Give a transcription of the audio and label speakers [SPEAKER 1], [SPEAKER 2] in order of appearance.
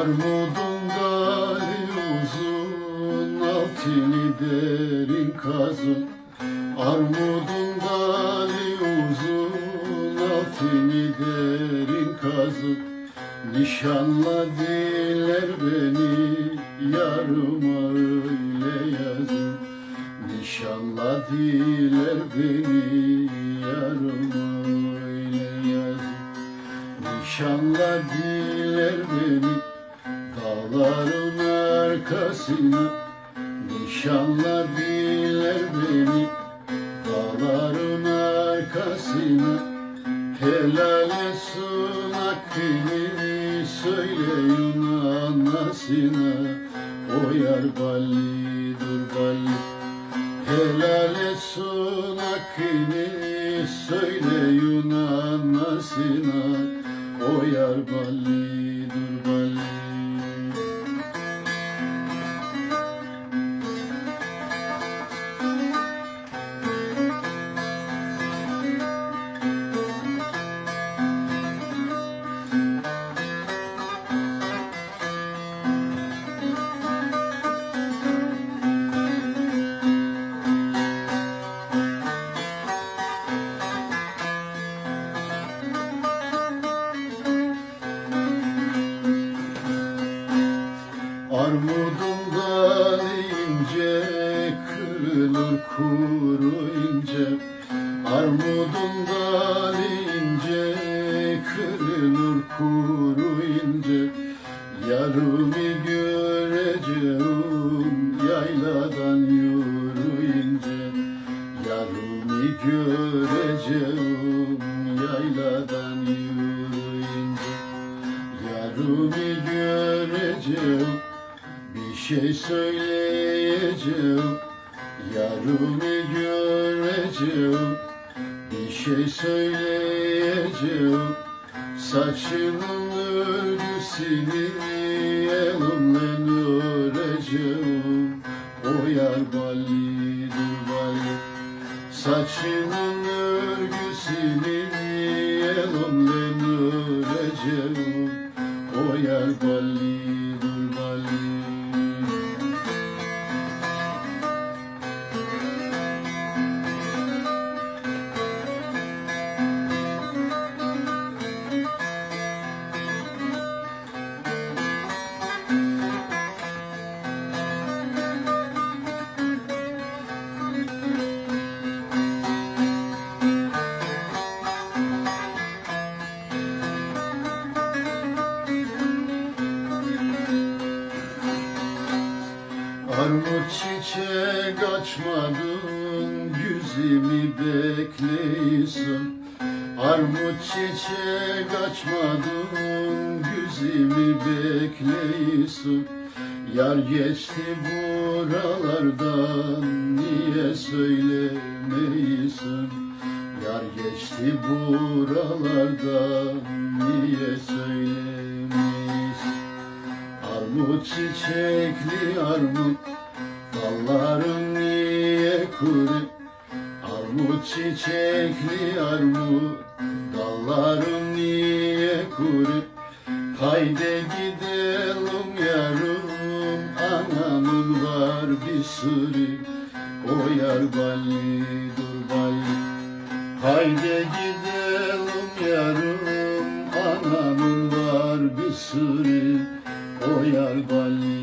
[SPEAKER 1] Armudun gari uzun, altını derin kazın. Armudun gari uzun, altını derin kazın. Nişanla diler beni, yarıma öyle yazın. Nişanla diler beni, yarıma öyle yazın. Nişanla diler beni, dağların arkasına Nişanladılar beni. Dağların arkasına Helal etsin hakkını söyleyin anasına. O yar balli dur balli Helal etsin hakkını söyleyin anasına. O yar balli dur balli kırılır kuru ince Armudun dalı ince kırılır kuru ince. Yarımı göreceğim yayladan yürüyünce Yarımı göreceğim yayladan yürüyünce Yarımı göreceğim bir şey söyleyeceğim Yarımı göreceğim? Bir şey söyleyeceğim. Saçının örgüsünü elimle öreceğim? O yar balli dur balli Saçının örgüsünü elimle öreceğim? O yar balli Armut çiçek açmadın Yüzümü bekliyorsun. Armut çiçek açmadın Yüzümü bekliyorsun. Yar geçti buralardan Niye söylemiyorsun? Yar geçti buralardan Niye söylemiyorsun? Armut çiçekli armut Dalların niye kuru? Armut çiçekli armut. Dalların niye kuru? Haydi gidelim yarım. Anamın var bir sürü O yar balli dur balli Haydi gidelim yarım. Anamın var bir sürü O yar balli